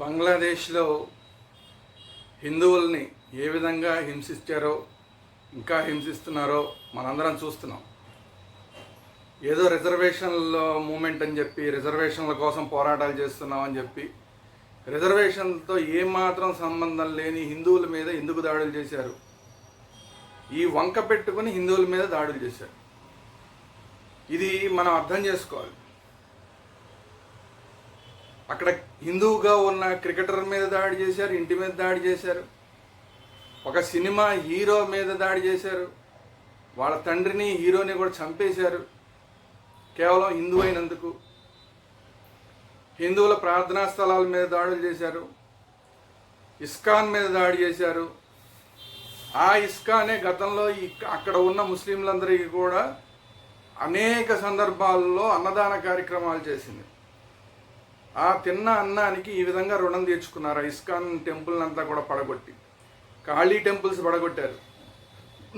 బంగ్లాదేశ్లో హిందువుల్ని ఏ విధంగా హింసించారో ఇంకా హింసిస్తున్నారో మనందరం చూస్తున్నాం. ఏదో రిజర్వేషన్ల మూమెంట్ అని చెప్పి రిజర్వేషన్ల కోసం పోరాటాలు చేస్తున్నాం అని చెప్పి రిజర్వేషన్లతో ఏమాత్రం సంబంధం లేని హిందువుల మీద ఎందుకు దాడులు చేశారు? ఈ వంక పెట్టుకుని హిందువుల మీద దాడులు చేశారు. ఇది మనం అర్థం చేసుకోవాలి. అక్కడ హిందువుగా ఉన్న క్రికెటర్ మీద దాడి చేశారు ఇంటి మీద దాడి చేశారు. ఒక సినిమా హీరో మీద దాడి చేశారు. వాళ్ళ తండ్రిని హీరోని కూడా చంపేశారు. కేవలం హిందూ అయినందుకు. హిందువుల ప్రార్థనా స్థలాల మీద దాడులు చేశారు. ఇస్కాన్ మీద దాడి చేశారు. ఆ ఇస్కానే గతంలో అక్కడ ఉన్న ముస్లింలందరికీ కూడా అనేక సందర్భాల్లో అన్నదాన కార్యక్రమాలు చేసింది. ఆ తిన్న అన్నానికి ఈ విధంగా రుణం తీర్చుకున్నారు. ఇస్కాన్ టెంపుల్ అంతా కూడా పడగొట్టి. కాళీ టెంపుల్స్ పడగొట్టారు.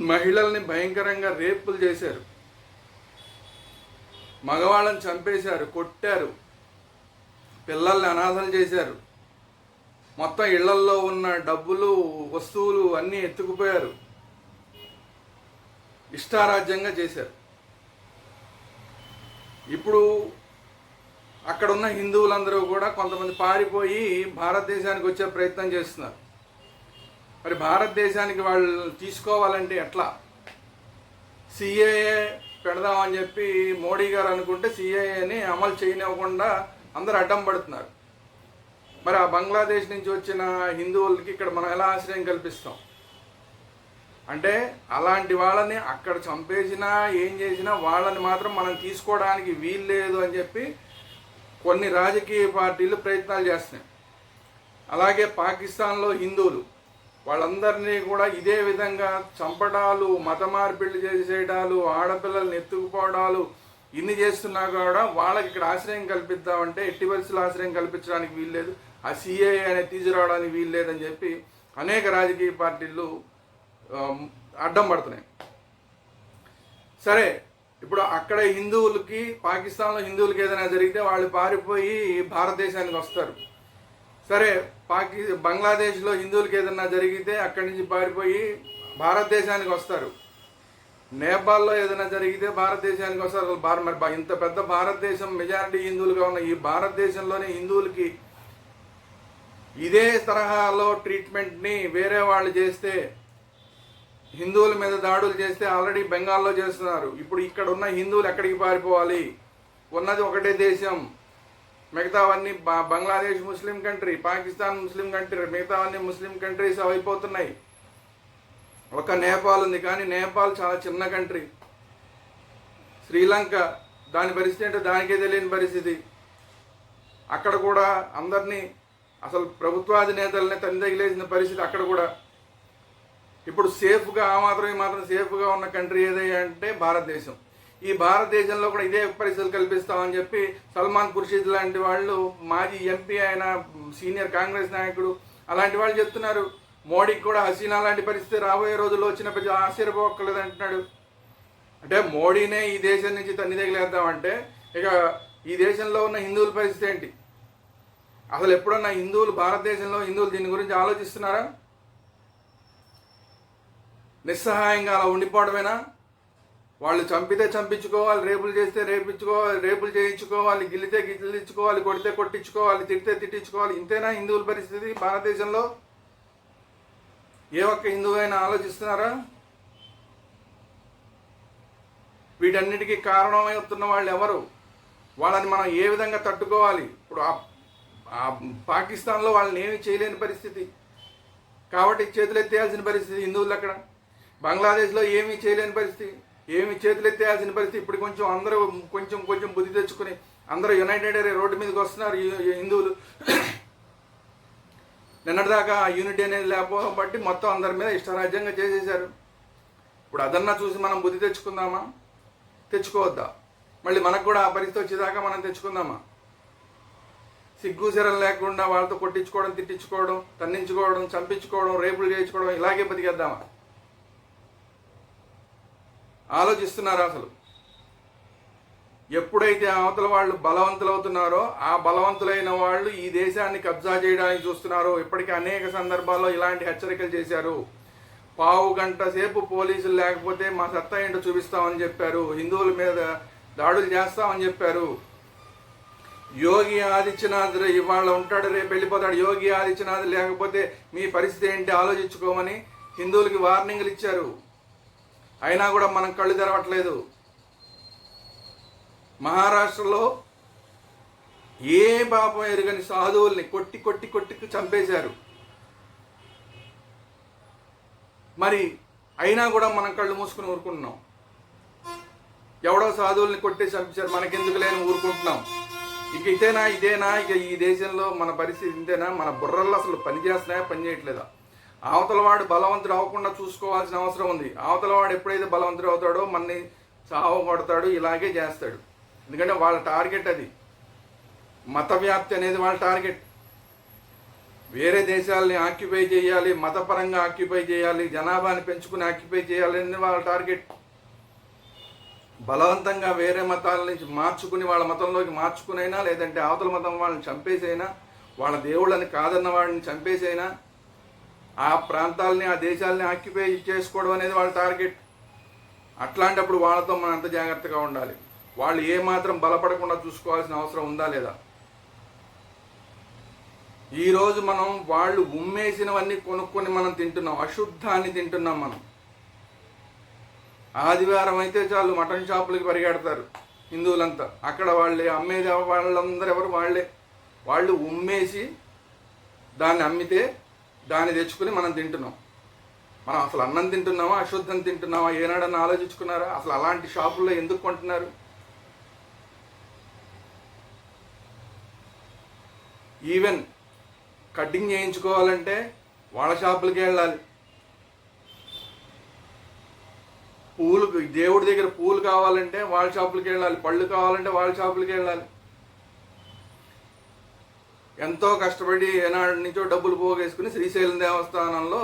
మహిళల్ని భయంకరంగా రేపులు చేశారు. మగవాళ్ళని చంపేశారు కొట్టారు. పిల్లల్ని అనాథలు చేశారు. మొత్తం ఇళ్ళల్లో ఉన్న డబ్బులు వస్తువులు అన్నీ ఎత్తుకుపోయారు. ఇష్టారాజ్యంగా చేశారు. ఇప్పుడు అక్కడ ఉన్న హిందువులందరూ కూడా కొంతమంది పారిపోయి భారతదేశానికి వచ్చే ప్రయత్నం చేస్తున్నారు. మరి భారతదేశానికి వాళ్ళు తీసుకోవాలంటే ఎట్లా? సిఏఏ పెడదామని చెప్పి మోడీ గారు అనుకుంటే సిఏఏని అమలు చేయనివ్వకుండా అందరు అడ్డం పడుతున్నారు. మరి ఆ బంగ్లాదేశ్ నుంచి వచ్చిన హిందువులకి ఇక్కడ మనం ఎలా ఆశ్రయం కల్పిస్తాం? అంటే అలాంటి వాళ్ళని అక్కడ చంపేసినా ఏం చేసినా వాళ్ళని మాత్రం మనం తీసుకోవడానికి వీలు లేదు అని చెప్పి కొన్ని రాజకీయ పార్టీలు ప్రయత్నాలు చేస్తున్నాయి. అలాగే పాకిస్తాన్లో హిందువులు వాళ్ళందరినీ కూడా ఇదే విధంగా చంపడాలు మత మార్పిళ్ళు చేసేయడాలు ఆడపిల్లల్ని ఎత్తుకుపోవడాలు ఇన్ని చేస్తున్నా కూడా వాళ్ళకి ఇక్కడ ఆశ్రయం కల్పిద్దామంటే ఎట్టి పరిస్థితులు ఆశ్రయం కల్పించడానికి వీల్లేదు ఆ సిఏ అనేది తీసుకురావడానికి వీల్లేదని చెప్పి అనేక రాజకీయ పార్టీలు అడ్డం పడుతున్నాయి. సరే ఇప్పుడు అక్కడ హిందువులకి పాకిస్తాన్లో హిందువులకి ఏదైనా జరిగితే వాళ్ళు పారిపోయి భారతదేశానికి వస్తారు. సరే పాకి బంగ్లాదేశ్లో హిందువులకి ఏదైనా జరిగితే అక్కడి నుంచి పారిపోయి భారతదేశానికి వస్తారు. నేపాల్లో ఏదైనా జరిగితే భారతదేశానికి వస్తారు. అసలు భార మరి ఇంత పెద్ద భారతదేశం మెజారిటీ హిందువులుగా ఉన్న ఈ భారతదేశంలోనే హిందువులకి ఇదే తరహాలో ట్రీట్మెంట్ని వేరే వాళ్ళు చేస్తే హిందువుల మీద దాడులు చేస్తే ఆల్రెడీ బెంగాల్లో చేస్తున్నారు. ఇప్పుడు ఇక్కడ ఉన్న హిందువులు ఎక్కడికి పారిపోవాలి? ఉన్నది ఒకటే దేశం. మిగతావన్నీ బంగ్లాదేశ్ ముస్లిం కంట్రీ పాకిస్తాన్ ముస్లిం కంట్రీ మిగతావన్నీ ముస్లిం కంట్రీస్ అయిపోతున్నాయి ఒక నేపాల్ ఉంది కానీ నేపాల్ చాలా చిన్న కంట్రీ. శ్రీలంక దాని పరిస్థితి అంటే దానికే తెలియని పరిస్థితి. అక్కడ కూడా అందరినీ అసలు ప్రభుత్వాధినేతలనే తని తగిలేసిన పరిస్థితి అక్కడ కూడా. ఇప్పుడు సేఫ్గా ఆ మాత్రం ఈ మాత్రం సేఫ్గా ఉన్న కంట్రీ ఏదయ్యా అంటే భారతదేశం. ఈ భారతదేశంలో కూడా ఇదే పరిస్థితులు కల్పిస్తామని చెప్పి సల్మాన్ ఖుర్షీద్ లాంటి వాళ్ళు మాజీ ఎంపీ అయిన సీనియర్ కాంగ్రెస్ నాయకుడు అలాంటి వాళ్ళు చెప్తున్నారు. మోడీకి కూడా హసీనా లాంటి పరిస్థితి రాబోయే రోజుల్లో వచ్చిన పెద్ద ఆశ్చర్యపోక్కర్లేదు అంటున్నాడు. అంటే మోడీనే ఈ దేశం నుంచి తన్ని తగిలేద్దామంటే ఇక ఈ దేశంలో ఉన్న హిందువుల పరిస్థితి ఏంటి? అసలు ఎప్పుడన్నా హిందువులు భారతదేశంలో హిందువులు దీని గురించి ఆలోచిస్తున్నారా? నిస్సహాయంగా అలా ఉండిపోవడమేనా? వాళ్ళు చంపితే చంపించుకోవాలి రేపులు చేస్తే రేపించుకోవాలి రేపులు చేయించుకోవాలి గిల్లితే గిల్లించుకోవాలి కొడితే కొట్టించుకోవాలి తిడితే తిట్టించుకోవాలి ఇంతేనా హిందువుల పరిస్థితి భారతదేశంలో? ఏ ఒక్క హిందువు అయినా ఆలోచిస్తున్నారా? వీటన్నిటికీ కారణమవుతున్న వాళ్ళు ఎవరు? వాళ్ళని మనం ఏ విధంగా తట్టుకోవాలి? ఇప్పుడు ఆ ఆ పాకిస్తాన్లో వాళ్ళని ఏమీ చేయలేని పరిస్థితి. కాబట్టి చేతులు ఎత్తేయాల్సిన పరిస్థితి హిందువులు అక్కడ బంగ్లాదేశ్లో ఏమీ చేయలేని పరిస్థితి ఏమి చేతులు ఎత్తేయాల్సిన పరిస్థితి. ఇప్పుడు కొంచెం అందరూ కొంచెం కొంచెం బుద్ధి తెచ్చుకుని అందరూ యునైటెడ్ అయ్యే రోడ్డు మీదకి వస్తున్నారు హిందువులు. నిన్నటిదాకా యూనిటీ అనేది లేకపోబట్టి మొత్తం అందరి మీద ఇష్టరాజ్యంగా చేసేశారు. ఇప్పుడు అదన్నా చూసి మనం బుద్ధి తెచ్చుకుందామా? తెచ్చుకోవద్దా? మళ్ళీ మనకు కూడా ఆ పరిస్థితి వచ్చేదాకా మనం తెచ్చుకుందామా? సిగ్గు శరం లేకుండా వాళ్ళతో కొట్టించుకోవడం తిట్టించుకోవడం తన్నించుకోవడం చంపించుకోవడం రేపులు చేయించుకోవడం ఇలాగే బతికేద్దామా? ఆలోచిస్తున్నారా అసలు. ఎప్పుడైతే అవతల వాళ్ళు బలవంతులవుతున్నారో ఆ బలవంతులైన వాళ్ళు ఈ దేశాన్ని కబ్జా చేయడానికి చూస్తున్నారో. ఇప్పటికీ అనేక సందర్భాల్లో ఇలాంటి హెచ్చరికలు చేశారు. పావు గంట సేపు పోలీసులు లేకపోతే మా సత్తా ఏంటో చూపిస్తామని చెప్పారు. హిందువుల మీద దాడులు చేస్తామని చెప్పారు. యోగి ఆదిత్యనాథ్ రే- ఇవాళ ఉంటాడు రేపు వెళ్ళిపోతాడు. యోగి ఆదిత్యనాథ్ లేకపోతే మీ పరిస్థితి ఏంటి ఆలోచించుకోమని హిందువులకి వార్నింగ్లు ఇచ్చారు. అయినా కూడా మనం కళ్ళు తెరవట్లేదు. మహారాష్ట్రలో ఏ పాపం ఎరుగని సాధువుల్ని కొట్టి కొట్టి కొట్టి చంపేశారు. మరి అయినా కూడా మనం కళ్ళు మూసుకుని ఊరుకుంటున్నాం. ఎవడో సాధువుల్ని కొట్టి చంపించారు మనకెందుకు లేని ఊరుకుంటున్నాం. ఇక ఇదేనా ఇదేనా ఇక ఈ దేశంలో మన పరిస్థితి ఇంతేనా మన బుర్రల్లో అసలు పని చేస్తున్నాయా పని చేయట్లేదా అవతల వాడు బలవంతుడు అవ్వకుండా చూసుకోవాల్సిన అవసరం ఉంది. అవతల వాడు ఎప్పుడైతే బలవంతుడు అవుతాడో మనని చావ కొడతాడు ఇలాగే చేస్తాడు. ఎందుకంటే వాళ్ళ టార్గెట్ అది. మత వ్యాప్తి అనేది వాళ్ళ టార్గెట్. వేరే దేశాలని ఆక్యుపై చేయాలి మతపరంగా ఆక్యుపై చేయాలి జనాభాని పెంచుకుని ఆక్యుపై చేయాలి అనేది వాళ్ళ టార్గెట్. బలవంతంగా వేరే మతాల నుంచి మార్చుకుని వాళ్ళ మతంలోకి మార్చుకునైనా లేదంటే అవతల మతం వాళ్ళని చంపేసైనా వాళ్ళ దేవుళ్ళని కాదన్న వాడిని చంపేసైనా ఆ ప్రాంతాలని ఆ దేశాలని ఆక్యుపై చేసుకోవడం అనేది వాళ్ళ టార్గెట్. అట్లాంటప్పుడు వాళ్ళతో మనం ఎంత జాగ్రత్తగా ఉండాలి? వాళ్ళు ఏమాత్రం బలపడకుండా చూసుకోవాల్సిన అవసరం ఉందా లేదా? ఈరోజు మనం వాళ్ళు ఉమ్మేసినవన్నీ కొనుక్కొని మనం తింటున్నాం అశుద్ధాన్ని తింటున్నాం మనం. ఆదివారం అయితే చాలు మటన్ షాపులకి పరిగెడతారు హిందువులంతా. అక్కడ వాళ్ళే అమ్మేది వాళ్ళందరూ ఎవరు? వాళ్ళే. వాళ్ళు ఉమ్మేసి దాన్ని అమ్మితే దాన్ని తెచ్చుకుని మనం తింటున్నాం. మనం అసలు అన్నం తింటున్నామా అశుద్ధం తింటున్నామా ఏనాడన్నా ఆలోచించుకున్నారా? అసలు అలాంటి షాపుల్లో ఎందుకు కొంటున్నారు? ఈవెన్ కటింగ్ చేయించుకోవాలంటే వాళ్ళ షాపులకి వెళ్ళాలి. పూలు దేవుడి దగ్గర పూలు కావాలంటే వాళ్ళ షాపులకి వెళ్ళాలి. పళ్ళు కావాలంటే వాళ్ళ షాపులకి వెళ్ళాలి. ఎంతో కష్టపడి ఏనాడు నుంచో డబ్బులు పోగేసుకుని శ్రీశైలం దేవస్థానంలో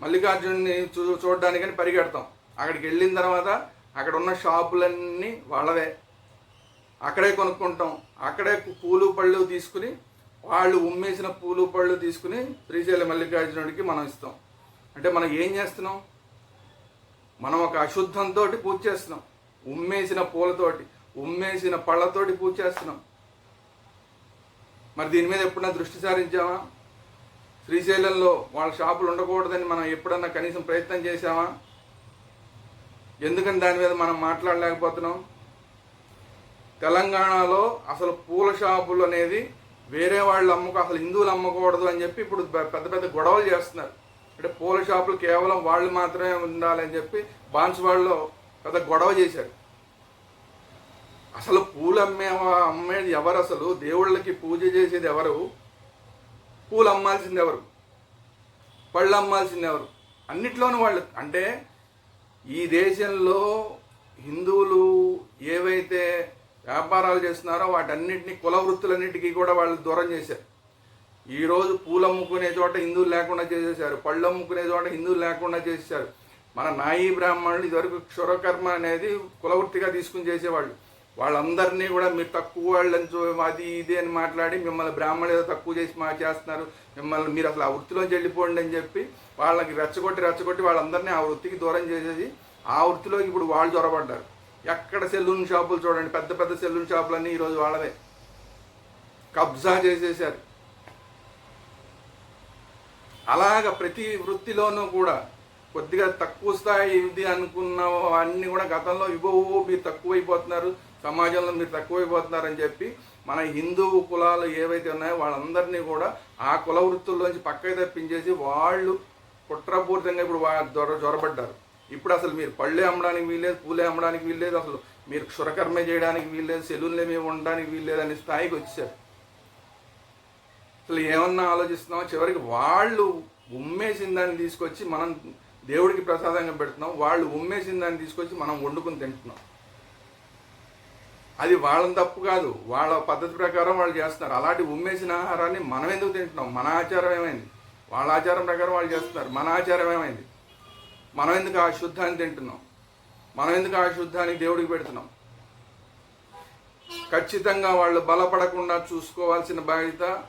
మల్లికార్జున్ని చూ చూడడానికని పరిగెడతాం. అక్కడికి వెళ్ళిన తర్వాత అక్కడ ఉన్న షాపులన్నీ వాళ్ళవే. అక్కడే కొనుక్కుంటాం. అక్కడే పూలు పళ్ళు తీసుకుని వాళ్ళు ఉమ్మేసిన పూలు పళ్ళు తీసుకుని శ్రీశైలం మల్లికార్జునుడికి మనం ఇస్తాం. అంటే మనం ఏం చేస్తున్నాం? మనం ఒక అశుద్ధంతో పూజ చేస్తున్నాం. ఉమ్మేసిన పూలతోటి ఉమ్మేసిన పళ్ళతోటి పూజ చేస్తున్నాం. మరి దీని మీద ఎప్పుడన్నా దృష్టి సారించామా శ్రీశైలంలో వాళ్ళ షాపులు ఉండకూడదని మనం ఎప్పుడన్నా కనీసం ప్రయత్నం చేశామా ఎందుకని దాని మీద మనం మాట్లాడలేకపోతున్నాం? తెలంగాణలో అసలు పూల షాపులు అనేది వేరే వాళ్ళు అమ్మకు అసలు హిందువులు అమ్మకూడదు అని చెప్పి ఇప్పుడు పెద్ద పెద్ద గొడవలు చేస్తున్నారు. అంటే పూల షాపులు కేవలం వాళ్ళు మాత్రమే ఉండాలని చెప్పి బాన్సువాడలో పెద్ద గొడవ చేశారు. అసలు పూలు అమ్మే అమ్మేది ఎవరు అసలు? దేవుళ్ళకి పూజ చేసేది ఎవరు? పూలు అమ్మాల్సింది ఎవరు? పళ్ళు అమ్మాల్సింది ఎవరు? అన్నిట్లోనూ వాళ్ళు. అంటే ఈ దేశంలో హిందువులు ఏవైతే వ్యాపారాలు చేస్తున్నారో వాటన్నిటిని కుల వృత్తులన్నిటికీ కూడా వాళ్ళు దూరం చేశారు. ఈరోజు పూలు అమ్ముకునే చోట హిందువులు లేకుండా చేసేసారు పళ్ళు అమ్ముకునే చోట హిందువులు లేకుండా చేసేసారు మన నాయి బ్రాహ్మణులు ఇదివరకు క్షురకర్మ అనేది కులవృత్తిగా తీసుకుని చేసేవాళ్ళు. వాళ్ళందరినీ కూడా మీరు తక్కువ వాళ్ళని చూ అది ఇది అని మాట్లాడి మిమ్మల్ని బ్రాహ్మణులు ఏదో తక్కువ చేసి మా చేస్తున్నారు మిమ్మల్ని మీరు అసలు ఆ వృత్తిలోంచి వెళ్ళిపోండి అని చెప్పి వాళ్ళకి రెచ్చగొట్టి రెచ్చగొట్టి వాళ్ళందరినీ ఆ వృత్తికి దూరం చేసేసి ఆ వృత్తిలోకి ఇప్పుడు వాళ్ళు చొరబడ్డారు. ఎక్కడ సెలూన్ షాపులు చూడండి పెద్ద పెద్ద సెలూన్ షాపులన్నీ ఈరోజు వాళ్ళవే. కబ్జా చేసేసారు అలాగ ప్రతి వృత్తిలోనూ కూడా కొద్దిగా తక్కువ స్థాయి ఇది అనుకున్న అన్నీ కూడా గతంలో ఇవ్వవు మీరు తక్కువైపోతున్నారు. సమాజంలో మీరు తక్కువైపోతున్నారని చెప్పి మన హిందూ కులాలు ఏవైతే ఉన్నాయో వాళ్ళందరినీ కూడా ఆ కుల వృత్తుల్లోంచి పక్కకి తప్పించేసి వాళ్ళు కుట్రపూరితంగా ఇప్పుడు వా దొర జొరబడ్డారు ఇప్పుడు అసలు మీరు పళ్ళే అమ్మడానికి వీల్లేదు పూలే అమ్మడానికి వీల్లేదు అసలు మీరు క్షురకర్మే చేయడానికి వీల్లేదు సెలూన్లే మేము ఉండడానికి వీల్లేదు అనే స్థాయికి వచ్చారు. అసలు ఏమన్నా ఆలోచిస్తున్నామో చివరికి వాళ్ళు ఉమ్మేసిన దాన్ని తీసుకొచ్చి మనం దేవుడికి ప్రసాదంగా పెడుతున్నాం వాళ్ళు ఉమ్మేసిన దాన్ని తీసుకొచ్చి మనం వండుకుని తింటున్నాం. అది వాళ్ళని తప్పు కాదు. వాళ్ళ పద్ధతి ప్రకారం వాళ్ళు చేస్తున్నారు. అలాంటి ఉమ్మేసిన ఆహారాన్ని మనం ఎందుకు తింటున్నాం? మన ఆచారం ఏమైంది? వాళ్ళ ఆచారం ప్రకారం వాళ్ళు చేస్తున్నారు. మన ఆచారం ఏమైంది? మనం ఎందుకు ఆ శుద్ధాన్ని తింటున్నాం? మనం ఎందుకు ఆ శుద్ధానికి దేవుడికి పెడుతున్నాం? ఖచ్చితంగా వాళ్ళు బలపడకుండా చూసుకోవాల్సిన బాధ్యత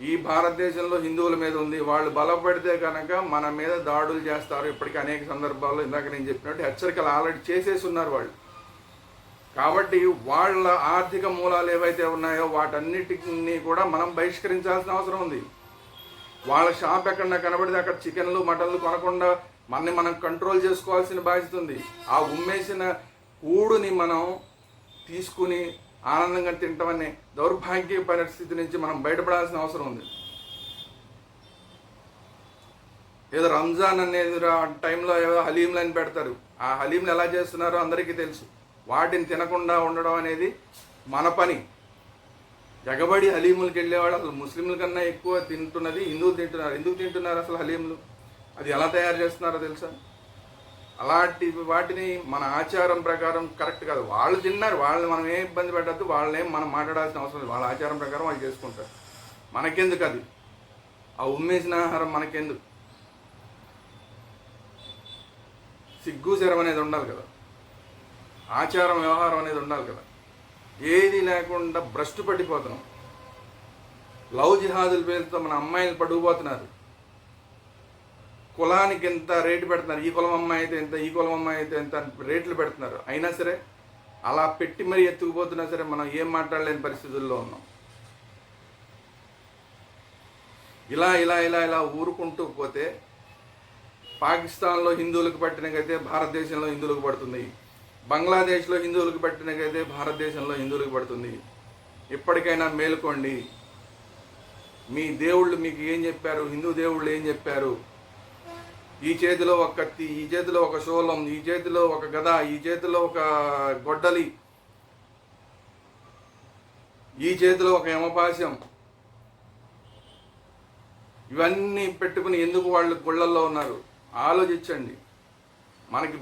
ఈ భారతదేశంలో హిందువుల మీద ఉంది. వాళ్ళు బలపడితే కనుక మన మీద దాడులు చేస్తారు. ఇప్పటికీ అనేక సందర్భాల్లో ఇందాక నేను చెప్పినట్టు హెచ్చరికలు ఆల్రెడీ చేసేసి ఉన్నారు వాళ్ళు. కాబట్టి వాళ్ళ ఆర్థిక మూలాలు ఏవైతే ఉన్నాయో వాటన్నిటిని కూడా మనం బహిష్కరించాల్సిన అవసరం ఉంది. వాళ్ళ షాప్ ఎక్కడన్నా కనబడితే అక్కడ చికెన్లు మటన్లు కొనకుండా మనని మనం కంట్రోల్ చేసుకోవాల్సిన బాధ్యత ఉంది. ఆ ఉమ్మేసిన కూడుని మనం తీసుకుని ఆనందంగా తింటామనే దౌర్భాగ్య పరిస్థితి నుంచి మనం బయటపడాల్సిన అవసరం ఉంది. ఏదో రంజాన్ అనేది ఆ టైంలో ఏదో హలీంలు అని పెడతారు. ఆ హలీంలు ఎలా చేస్తున్నారో అందరికీ తెలుసు. వాటిని తినకుండా ఉండడం అనేది మన పని. జగబడి హలీములకి వెళ్ళేవాడు అసలు ముస్లింల కన్నా ఎక్కువ తింటున్నది హిందువులు తింటున్నారు. ఎందుకు తింటున్నారు అసలు హలీములు? అది ఎలా తయారు చేస్తున్నారో తెలుసా? అలాంటి వాటిని మన ఆచారం ప్రకారం కరెక్ట్ కాదు. వాళ్ళు తిన్నారు. వాళ్ళని మనం ఏం ఇబ్బంది పెట్టద్దు. వాళ్ళని మనం మాట్లాడాల్సిన అవసరం లేదు. వాళ్ళ ఆచారం ప్రకారం వాళ్ళు చేసుకుంటారు. మనకెందుకు అది? ఆ ఉమ్మేసిన ఆహారం మనకెందుకు? సిగ్గు శరం అనేది ఉండాలి కదా. ఆచారం వ్యవహారం అనేది ఉండాలి కదా. ఏది లేకుండా భ్రష్టు పట్టిపోతున్నాం లవ్ జిహాదుల పేరుతో మన అమ్మాయిలు పడుకుపోతున్నారు. కులానికి ఎంత రేటు పెడుతున్నారు? ఈ కులం అమ్మాయి అయితే ఎంత ఈ కులం అమ్మాయి అయితే ఎంత రేట్లు పెడుతున్నారు. అయినా సరే అలా పెట్టి మరీ ఎత్తుకుపోతున్నా సరే మనం ఏం మాట్లాడలేని పరిస్థితుల్లో ఉన్నాం. ఇలా ఇలా ఇలా ఇలా ఊరుకుంటూ పోతే పాకిస్తాన్లో హిందువులకు పట్టినకైతే భారతదేశంలో హిందువులకు పడుతుంది. బంగ్లాదేశ్లో హిందువులకు పెట్టినకైతే భారతదేశంలో హిందువులకు పడుతుంది. ఇప్పటికైనా మేలుకోండి. మీ దేవుళ్ళు మీకు ఏం చెప్పారు? హిందూ దేవుళ్ళు ఏం చెప్పారు? ఈ చేతిలో ఒక కత్తి ఈ చేతిలో ఒక శూలం ఈ చేతిలో ఒక గద ఈ చేతిలో ఒక గొడ్డలి ఈ చేతిలో ఒక యమపాశం. ఇవన్నీ పెట్టుకుని ఎందుకు వాళ్ళు గుళ్ళల్లో ఉన్నారు? ఆలోచించండి. మనకి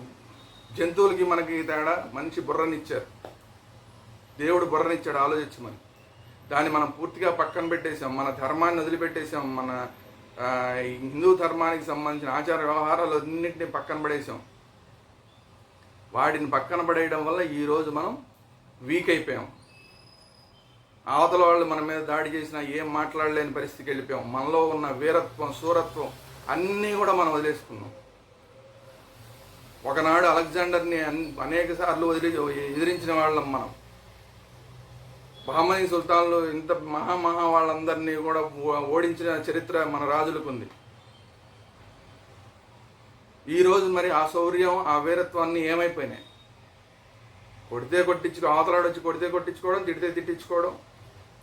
జంతువులకి మనకి తేడా మంచి బుర్రనిచ్చారు. దేవుడు బుర్రనిచ్చాడు ఆలోచించమని దాన్ని మనం పూర్తిగా పక్కన పెట్టేశాం మన ధర్మాన్ని వదిలిపెట్టేశాం మన హిందూ ధర్మానికి సంబంధించిన ఆచార వ్యవహారాలు అన్నింటినీ పక్కన పడేసాం వాటిని పక్కన పడేయడం వల్ల ఈరోజు మనం వీక్ అయిపోయాం. అవతల వాళ్ళు మన మీద దాడి చేసినా ఏం మాట్లాడలేని పరిస్థితికి వెళ్ళిపోయాం. మనలో ఉన్న వీరత్వం సూరత్వం అన్నీ కూడా మనం వదిలేసుకున్నాం. ఒకనాడు అలెగ్జాండర్ని అనేక సార్లు వదిలి ఎదిరించిన వాళ్ళం మనం. బహమనీ సుల్తాన్లు ఇంత మహా మహా వాళ్ళందరినీ కూడా ఓ- ఓడించిన చరిత్ర మన రాజులకు ఉంది ఈరోజు మరి ఆ శౌర్యం ఆ వీరత్వాన్ని ఏమైపోయినాయి? కొడితే కొట్టించుకో అవతలాడు వచ్చి కొడితే కొట్టించుకోవడం తిడితే తిట్టించుకోవడం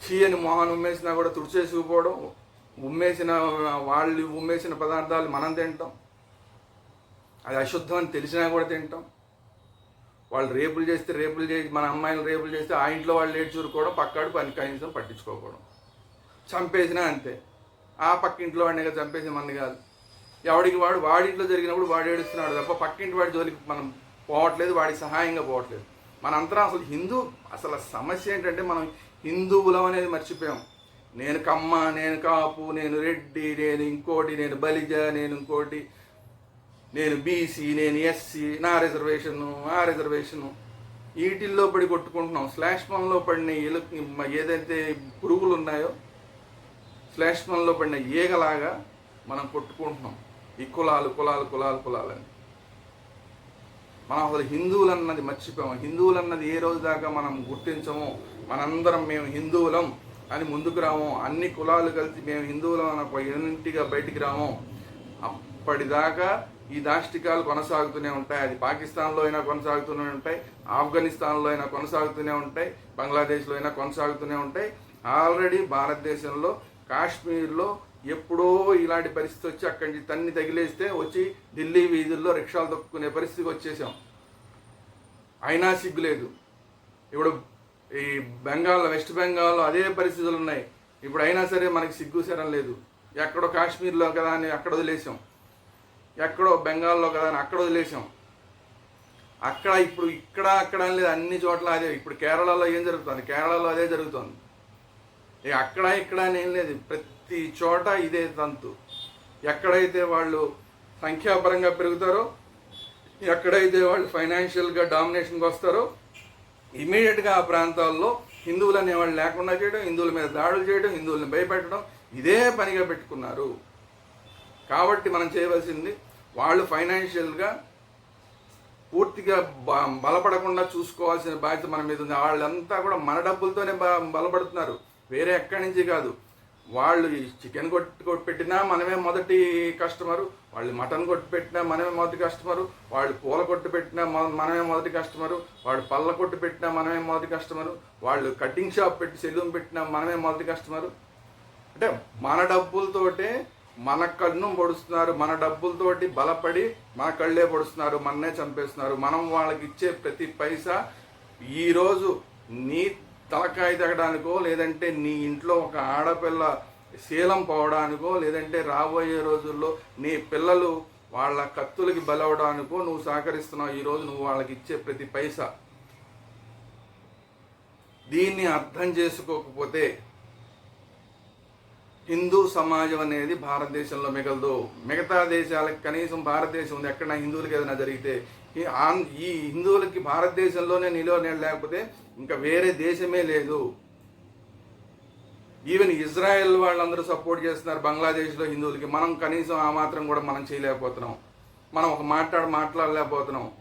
చీయని మొహాన్ని ఉమ్మేసినా కూడా తుడిచేసుకుపోవడం ఉమ్మేసిన వాళ్ళు ఉమ్మేసిన పదార్థాలు మనం తింటాం. అది అశుద్ధం అని తెలిసినా కూడా తింటాం. వాళ్ళు రేపులు చేస్తే రేపులు చేసి మన అమ్మాయిలు రేపులు చేస్తే ఆ ఇంట్లో వాళ్ళు లేచి చూరుకోవడం పక్కాడు పని కనీసం పట్టించుకోకూడదు చంపేసినా అంతే. ఆ పక్క ఇంట్లో వాడిని కదా చంపేసి మన కాదు. ఎవడికి వాడు వాడింట్లో జరిగినప్పుడు వాడు ఏడుస్తున్నాడు తప్ప పక్కింటి వాడి జోలికి మనం పోవట్లేదు వాడికి సహాయంగా పోవట్లేదు. మన అంతరం అసలు హిందూ అసలు సమస్య ఏంటంటే మనం హిందువులం అనేది మర్చిపోయాం. నేను కమ్మ నేను కాపు నేను రెడ్డి నేను ఇంకోటి నేను బలిజ నేను ఇంకోటి. నేను బీసీ నేను ఎస్సీ నా రిజర్వేషను ఆ రిజర్వేషను వీటిల్లో పడి కొట్టుకుంటున్నాం. స్లాష్ పన్లో పడిన ఎలు ఏదైతే పురుగులు ఉన్నాయో స్లాష్ పన్లో పడిన ఈగలాగా మనం కొట్టుకుంటున్నాం. ఈ కులాలు కులాలు కులాలు కులాలని. మనం అసలు హిందువులు అన్నది మర్చిపోయాము హిందువులు అన్నది ఏ రోజు దాకా మనం గుర్తించము? మనందరం మేము హిందువులం అని ముందుకు రాము. అన్ని కులాలు కలిసి మేము హిందువులం అని ఒక యూనిటీగా బయటికి రాము? అప్పటిదాకా ఈ దాష్టికాలు కొనసాగుతూనే ఉంటాయి. అది పాకిస్తాన్లో అయినా కొనసాగుతూనే ఉంటాయి. ఆఫ్ఘనిస్తాన్లో అయినా కొనసాగుతూనే ఉంటాయి. బంగ్లాదేశ్లో అయినా కొనసాగుతూనే ఉంటాయి. ఆల్రెడీ భారతదేశంలో కాశ్మీర్లో ఎప్పుడో ఇలాంటి పరిస్థితి వచ్చి అక్కడి నుంచి తన్ని తగిలేస్తే వచ్చి ఢిల్లీ వీధుల్లో రిక్షాలు తొక్కునే పరిస్థితికి వచ్చేసాం. అయినా సిగ్గులేదు ఇప్పుడు ఈ బెంగాల్ వెస్ట్ బెంగాల్లో అదే పరిస్థితులు ఉన్నాయి. ఇప్పుడు అయినా సరే మనకి సిగ్గు సరం లేదు. ఎక్కడో కాశ్మీర్లో కదా అని అక్కడ వదిలేసాం. ఎక్కడో బెంగాల్లో కదా అని అక్కడ వదిలేసాం. అక్కడ ఇప్పుడు ఇక్కడ అక్కడ అని లేదు అన్ని చోట్ల అదే. ఇప్పుడు కేరళలో ఏం జరుగుతుంది? కేరళలో అదే జరుగుతుంది. ఇక అక్కడ ఇక్కడ అని ఏం లేదు. ప్రతి చోట ఇదే తంతు. ఎక్కడైతే వాళ్ళు సంఖ్యాపరంగా పెరుగుతారో ఎక్కడైతే వాళ్ళు ఫైనాన్షియల్గా డామినేషన్కి వస్తారో ఇమీడియట్గా ఆ ప్రాంతాల్లో హిందువులు అనేవాళ్ళు లేకుండా చేయడం హిందువుల మీద దాడులు చేయడం హిందువుల్ని భయపెట్టడం ఇదే పనిగా పెట్టుకున్నారు. కాబట్టి మనం చేయవలసింది వాళ్ళు ఫైనాన్షియల్గా పూర్తిగా బ- బలపడకుండా చూసుకోవాల్సిన బాధ్యత మన మీద ఉంది. వాళ్ళంతా కూడా మన డబ్బులతోనే బ- బలపడుతున్నారు. వేరే ఎక్కడి నుంచి కాదు. వాళ్ళు చికెన్ కొట్టి కొట్టి పెట్టినా మనమే మొదటి కస్టమరు. వాళ్ళు మటన్ కొట్టి పెట్టినా మనమే మొదటి కస్టమరు. వాళ్ళు పూల కొట్టు పెట్టినా మనమే మొదటి కస్టమరు. వాళ్ళు పళ్ళ కొట్టి పెట్టినా మనమే మొదటి కస్టమరు. వాళ్ళు కటింగ్ షాప్ పెట్టి సెలూన్ పెట్టినా మనమే మొదటి కస్టమరు. అంటే మన డబ్బులతోటే మన కన్ను పొడుస్తున్నారు మన డబ్బులతోటి బలపడి మన కళ్ళే పొడుస్తున్నారు మననే చంపేస్తున్నారు. మనం వాళ్ళకి ఇచ్చే ప్రతి పైసా ఈరోజు నీ తలకాయ తగ్గడానికో లేదంటే నీ ఇంట్లో ఒక ఆడపిల్ల శీలం పోవడానికో లేదంటే రాబోయే రోజుల్లో నీ పిల్లలు వాళ్ళ కత్తులకి బలవడానికో నువ్వు సహకరిస్తున్నావు ఈరోజు నువ్వు వాళ్ళకి ఇచ్చే ప్రతి పైసా. దీన్ని అర్థం చేసుకోకపోతే హిందూ సమాజం అనేది భారతదేశంలో మిగలదు. మిగతా దేశాలకు కనీసం భారతదేశం ఉంది. ఎక్కడ హిందువులకి ఏదైనా జరిగితే ఈ ఈ హిందువులకి భారతదేశంలోనే నిలువ లేకపోతే ఇంకా వేరే దేశమే లేదు. ఈవెన్ ఇజ్రాయెల్ వాళ్ళందరూ సపోర్ట్ చేస్తున్నారు బంగ్లాదేశ్లో హిందువులకి. మనం కనీసం ఆ మాత్రం కూడా మనం చేయలేకపోతున్నాం. మనం ఒక మాట్లాడ మాట్లాడలేకపోతున్నాం.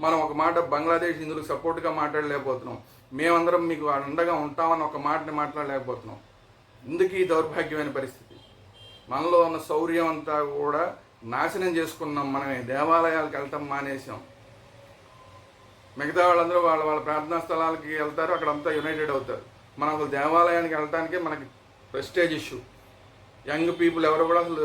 మనం ఒక మాట బంగ్లాదేశ్ హిందువులకు సపోర్ట్గా మాట్లాడలేకపోతున్నాం. మేమందరం మీకు అండగా ఉంటామని ఒక మాటని మాట్లాడలేకపోతున్నాం. ఎందుకు ఈ దౌర్భాగ్యమైన పరిస్థితి. మనలో ఉన్న శౌర్యం అంతా కూడా నాశనం చేసుకున్నాం మనమే. దేవాలయాలకు వెళ్ళటం మానేసాం మిగతా వాళ్ళందరూ వాళ్ళ వాళ్ళ ప్రార్థనా స్థలాలకి వెళ్తారు అక్కడంతా యునైటెడ్ అవుతారు. మనం అసలు దేవాలయానికి వెళ్ళటానికే మనకి ప్రెస్టేజ్ ఇష్యూ. యంగ్ పీపుల్ ఎవరు కూడా అసలు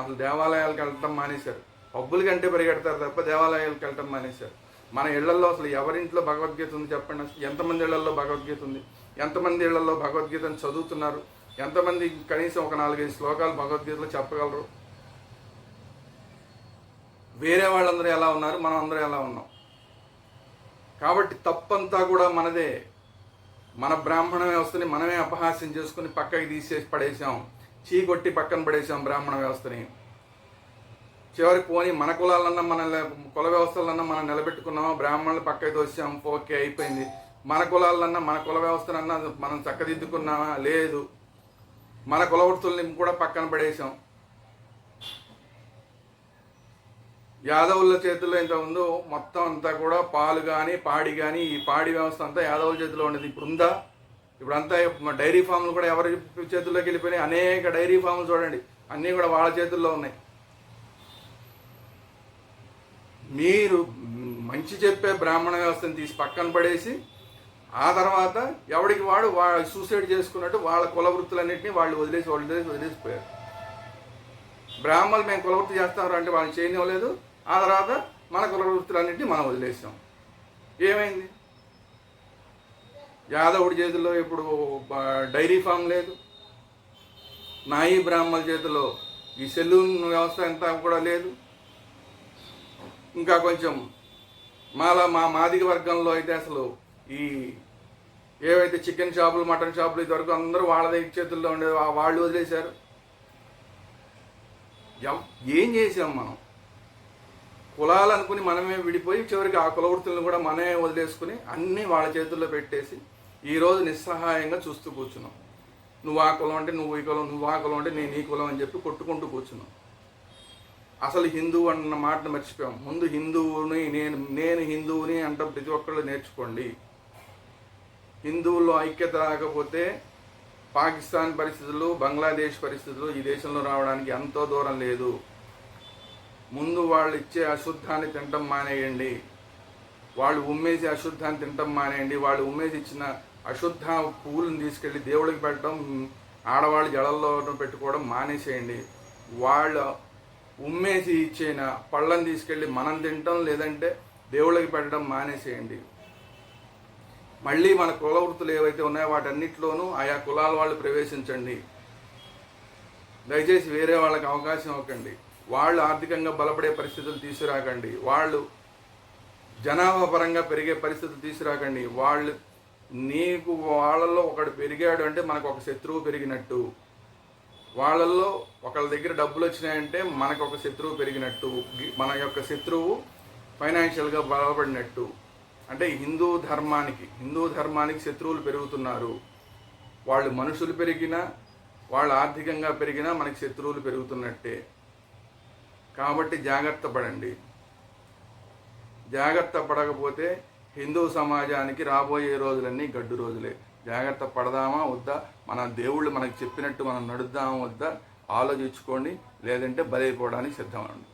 అసలు దేవాలయాలకు వెళ్ళటం మానేశారు. పబ్బుల కంటే పరిగెడతారు తప్ప దేవాలయాలకు వెళ్ళటం మానేశారు. మన ఇళ్ళలో అసలు ఎవరింట్లో భగవద్గీత ఉంది చెప్పండి ఎంతమంది ఇళ్ళలో భగవద్గీత ఉంది? ఎంతమంది ఇళ్ళలో భగవద్గీతను చదువుతున్నారు? ఎంతమంది కనీసం ఒక నాలుగైదు శ్లోకాలు భగవద్గీతలో చెప్పగలరు? వేరే వాళ్ళందరూ ఎలా ఉన్నారు? మనం అందరూ ఎలా ఉన్నాం? కాబట్టి తప్పంతా కూడా మనదే. మన బ్రాహ్మణ వ్యవస్థని మనమే అపహాస్యం చేసుకుని పక్కకి తీసేసి పడేసాం చీకొట్టి పక్కన పడేసాం బ్రాహ్మణ వ్యవస్థని. చివరికి పోని మన కులాలన్నా మన కుల వ్యవస్థలన్నా మనం నిలబెట్టుకున్నామా? బ్రాహ్మణులు పక్కకి తోసాం ఓకే అయిపోయింది. మన కులాలన్నా మన కుల వ్యవస్థనన్నా మనం చక్కదిద్దుకున్నామా? లేదు. మన కులవృత్తుల్ని కూడా పక్కన పడేసాం యాదవుల చేతిలో ఇంత ఉందో మొత్తం అంతా కూడా పాలు కానీ పాడి కానీ ఈ పాడి వ్యవస్థ అంతా యాదవుల చేతిలో ఉండేది. ఇప్పుడు ఉందా? ఇప్పుడు అంతా డైరీ ఫామ్లు కూడా ఎవరి చేతుల్లోకి వెళ్ళిపోయినాయి? అనేక డైరీ ఫామ్లు చూడండి. అన్నీ కూడా వాళ్ళ చేతుల్లో ఉన్నాయి. మీరు మంచి చెప్పే బ్రాహ్మణ వ్యవస్థను తీసి పక్కన పడేసి ఆ తర్వాత ఎవడికి వాడు వా సూసైడ్ చేసుకున్నట్టు వాళ్ళ కుల వృత్తులన్నింటినీ వాళ్ళు వదిలేసి వదిలేసి వదిలేసిపోయారు బ్రాహ్మణులు మేము కులవృత్తి చేస్తాం అంటే వాళ్ళు చేయనివ్వలేదు ఆ తర్వాత మన కుల వృత్తులన్నింటినీ మనం వదిలేసాం. ఏమైంది? యాదవుడి చేతిలో ఇప్పుడు డైరీ ఫామ్ లేదు. నాయి బ్రాహ్మణుల చేతిలో ఈ సెలూన్ వ్యవస్థ అంతా కూడా లేదు. ఇంకా కొంచెం మాలా మా మాదిగ వర్గంలో అయితే అసలు ఈ ఏవైతే చికెన్ షాపులు మటన్ షాపులు ఇదివరకు అందరూ వాళ్ళ చేతుల్లో ఉండేది వాళ్ళు వదిలేశారు. ఏం చేసాం మనం? కులాలు అనుకుని మనమే విడిపోయి చివరికి ఆ కుల వృత్తులను కూడా మనమే వదిలేసుకుని అన్నీ వాళ్ళ చేతుల్లో పెట్టేసి ఈరోజు నిస్సహాయంగా చూస్తూ కూర్చున్నాం. నువ్వు ఆ కులం అంటే నువ్వు ఈ కులం నువ్వు ఆ కులం అంటే నేను ఈ కులం అని చెప్పి కొట్టుకుంటూ కూర్చున్నాం. అసలు హిందువు అన్న మాటను మర్చిపోయాం. ముందు హిందువుని నేను నేను హిందువుని అంటే ప్రతి ఒక్కళ్ళు నేర్చుకోండి. హిందువుల్లో ఐక్యత రాకపోతే పాకిస్తాన్ పరిస్థితులు బంగ్లాదేశ్ పరిస్థితులు ఈ దేశంలో రావడానికి ఎంతో దూరం లేదు. ముందు వాళ్ళు ఇచ్చే అశుద్ధాన్ని తినటం మానేయండి. వాళ్ళు ఉమ్మేసి అశుద్ధాన్ని తినటం మానేయండి. వాళ్ళు ఉమ్మేసి ఇచ్చిన అశుద్ధ పూలను తీసుకెళ్ళి దేవుడికి పెట్టడం ఆడవాళ్ళు జడల్లో పెట్టుకోవడం మానేసేయండి. వాళ్ళ ఉమ్మేసి ఇచ్చిన పళ్ళని తీసుకెళ్ళి మనం తినటం లేదంటే దేవుళ్ళకి పెట్టడం మానేసేయండి. మళ్ళీ మన కుల వృత్తులు ఏవైతే ఉన్నాయో వాటన్నిటిలోనూ ఆయా కులాల వాళ్ళు ప్రవేశించండి. దయచేసి వేరే వాళ్ళకి అవకాశం ఇవ్వకండి. వాళ్ళు ఆర్థికంగా బలపడే పరిస్థితులు తీసుకురాకండి. వాళ్ళు జనాభా పరంగా పెరిగే పరిస్థితులు తీసుకురాకండి. వాళ్ళు నీకు వాళ్ళల్లో ఒకడు పెరిగాడు అంటే మనకు ఒక శత్రువు పెరిగినట్టు. వాళ్ళల్లో ఒకళ్ళ దగ్గర డబ్బులు వచ్చినాయంటే మనకు ఒక శత్రువు పెరిగినట్టు. మన యొక్క శత్రువు ఫైనాన్షియల్గా బలపడినట్టు. అంటే హిందూ ధర్మానికి హిందూ ధర్మానికి శత్రువులు పెరుగుతున్నారు. వాళ్ళు మనుషులు పెరిగినా వాళ్ళు ఆర్థికంగా పెరిగినా మనకి శత్రువులు పెరుగుతున్నట్టే. కాబట్టి జాగ్రత్త పడండి. జాగ్రత్త పడకపోతే హిందూ సమాజానికి రాబోయే రోజులన్నీ గడ్డు రోజులే. జాగ్రత్త పడదామా వద్దా? మన దేవుళ్ళు మనకు చెప్పినట్టు మనం నడుద్దామా వద్దా? ఆలోచించుకోండి. లేదంటే బలైపోవడానికి సిద్ధమండి